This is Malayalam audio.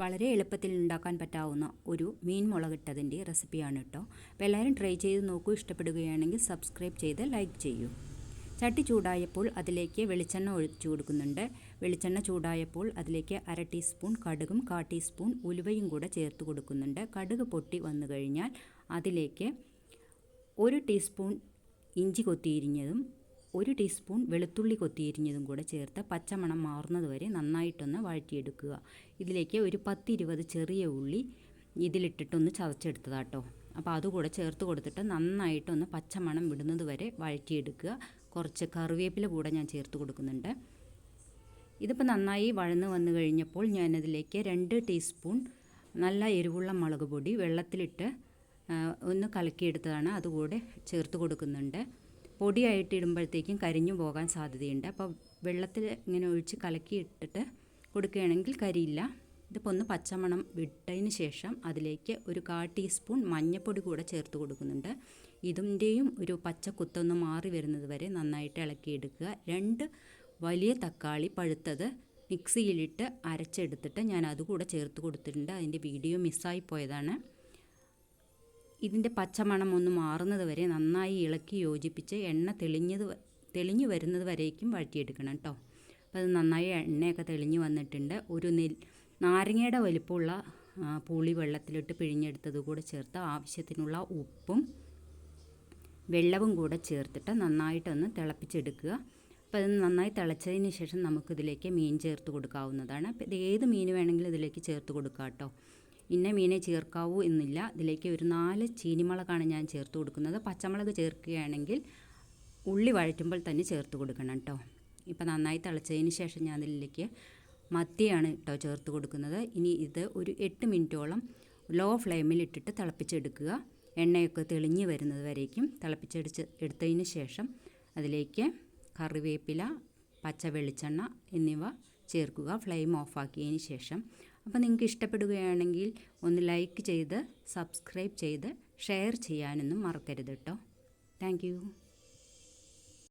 വളരെ എളുപ്പത്തിൽ ഉണ്ടാക്കാൻ പറ്റാവുന്ന ഒരു മീൻ മുളകിട്ടതിന്റെ റെസിപ്പിയാണ് കേട്ടോ. അപ്പോൾ എല്ലാവരും ട്രൈ ചെയ്ത് നോക്കൂ ഇഷ്ടപ്പെടുകയാണെങ്കിൽ സബ്സ്ക്രൈബ് ചെയ്ത് ലൈക്ക് ചെയ്യൂ. ചട്ടി ചൂടായപ്പോൾ അതിലേക്ക് വെളിച്ചെണ്ണ ഒഴിച്ചു കൊടുക്കുന്നുണ്ട്. വെളിച്ചെണ്ണ ചൂടായപ്പോൾ അതിലേക്ക് അര ടീസ്പൂൺ കടുകും കാ ടീസ്പൂൺ ഉലുവയും കൂടെ ചേർത്ത് കൊടുക്കുന്നുണ്ട്. കടുക് പൊട്ടി വന്നു കഴിഞ്ഞാൽ അതിലേക്ക് ഒരു ടീസ്പൂൺ ഇഞ്ചി കൊത്തിയിരിഞ്ഞതും ഒരു ടീസ്പൂൺ വെളുത്തുള്ളി കൊത്തിയിരിഞ്ഞതും കൂടെ ചേർത്ത് പച്ചമണം മാറുന്നത് വരെ നന്നായിട്ടൊന്ന് വഴറ്റിയെടുക്കുക. ഇതിലേക്ക് ഒരു പത്തിരുപത് ചെറിയ ഉള്ളി ഇതിലിട്ടിട്ടൊന്ന് ചതച്ചെടുത്തതാട്ടോ. അപ്പോൾ അതുകൂടെ ചേർത്ത് കൊടുത്തിട്ട് നന്നായിട്ടൊന്ന് പച്ചമണം വിടുന്നത് വരെ വഴറ്റിയെടുക്കുക. കുറച്ച് കറിവേപ്പില കൂടെ ഞാൻ ചേർത്ത് കൊടുക്കുന്നുണ്ട്. ഇതിപ്പോൾ നന്നായി വഴന്ന് വന്നു കഴിഞ്ഞപ്പോൾ ഞാനതിലേക്ക് രണ്ട് ടീസ്പൂൺ നല്ല എരിവുള്ള മുളക് പൊടി വെള്ളത്തിലിട്ട് ഒന്ന് കലക്കിയെടുത്തതാണ്. അതുകൂടെ ചേർത്ത് കൊടുക്കുന്നുണ്ട്. പൊടിയായിട്ട് ഇടുമ്പോഴത്തേക്കും കരിഞ്ഞു പോകാൻ സാധ്യതയുണ്ട്. അപ്പോൾ വെള്ളത്തിൽ ഇങ്ങനെ ഒഴിച്ച് കലക്കി ഇട്ടിട്ട് കൊടുക്കുകയാണെങ്കിൽ കരിയില്ല. ഇതിപ്പോൾ ഒന്ന് പച്ചമണം വിട്ടതിന് ശേഷം അതിലേക്ക് ഒരു കാ ടീസ്പൂൺ മഞ്ഞൾപ്പൊടി കൂടെ ചേർത്ത് കൊടുക്കുന്നുണ്ട്. ഇതിന്റെയും ഒരു പച്ച കുത്തൊന്ന് മാറി വരുന്നത് വരെ നന്നായിട്ട് ഇളക്കിയെടുക്കുക. രണ്ട് വലിയ തക്കാളി പഴുത്തത് മിക്സിയിലിട്ട് അരച്ചെടുത്തിട്ട് ഞാൻ അതുകൂടെ ചേർത്ത് കൊടുത്തിട്ടുണ്ട്. അതിന്റെ വീഡിയോ മിസ്സായി പോയതാണ്. ഇതിന്റെ പച്ചമണം ഒന്ന് മാറുന്നത് വരെ നന്നായി ഇളക്കി യോജിപ്പിച്ച് എണ്ണ തെളിഞ്ഞത് തെളിഞ്ഞു വരുന്നത് വരേക്കും വഴറ്റിയെടുക്കണം കേട്ടോ അപ്പോൾ അത് നന്നായി എണ്ണയൊക്കെ തെളിഞ്ഞു വന്നിട്ടുണ്ട്. ഒരു നെൽ നാരങ്ങയുടെ വലിപ്പമുള്ള പുളി വെള്ളത്തിലിട്ട് പിഴിഞ്ഞെടുത്തത് കൂടെ ചേർത്ത് ആവശ്യത്തിനുള്ള ഉപ്പും വെള്ളവും കൂടെ ചേർത്തിട്ട് നന്നായിട്ടൊന്ന് തിളപ്പിച്ചെടുക്കുക. അപ്പോൾ അത് നന്നായി തിളച്ചതിന് ശേഷം നമുക്കിതിലേക്ക് മീൻ ചേർത്ത് കൊടുക്കാവുന്നതാണ്. അപ്പോൾ ഇത് ഏത് മീൻ വേണമെങ്കിലും ഇതിലേക്ക് ചേർത്ത് കൊടുക്കാം കേട്ടോ ഇന്ന മീനെ ചേർക്കാവൂ എന്നില്ല. ഇതിലേക്ക് ഒരു നാല് ചീനിമുളകാണ് ഞാൻ ചേർത്ത് കൊടുക്കുന്നത്. പച്ചമുളക് ചേർക്കുകയാണെങ്കിൽ ഉള്ളി വഴറ്റുമ്പോൾ തന്നെ ചേർത്ത് കൊടുക്കണം കേട്ടോ. ഇപ്പം നന്നായി തിളച്ചതിന് ശേഷം ഞാൻ അതിലേക്ക് മത്തിയാണ് കേട്ടോ ചേർത്ത് കൊടുക്കുന്നത്. ഇനി ഇത് ഒരു എട്ട് മിനിറ്റോളം ലോ ഫ്ലെയിമിൽ ഇട്ടിട്ട് തിളപ്പിച്ചെടുക്കുക. എണ്ണയൊക്കെ തെളിഞ്ഞ് വരുന്നത് വരേക്കും. തിളപ്പിച്ചെടുത്ത് എടുത്തതിന് ശേഷം അതിലേക്ക് കറിവേപ്പില പച്ച വെളിച്ചെണ്ണ എന്നിവ ചേർക്കുക. ഫ്ലെയിം ഓഫാക്കിയതിന് ശേഷം അപ്പോൾ നിങ്ങൾക്ക് ഇഷ്ടപ്പെടുകയാണെങ്കിൽ ഒന്ന് ലൈക്ക് ചെയ്ത് സബ്സ്ക്രൈബ് ചെയ്ത് ഷെയർ ചെയ്യാനൊന്നും മറക്കരുത് കേട്ടോ. താങ്ക്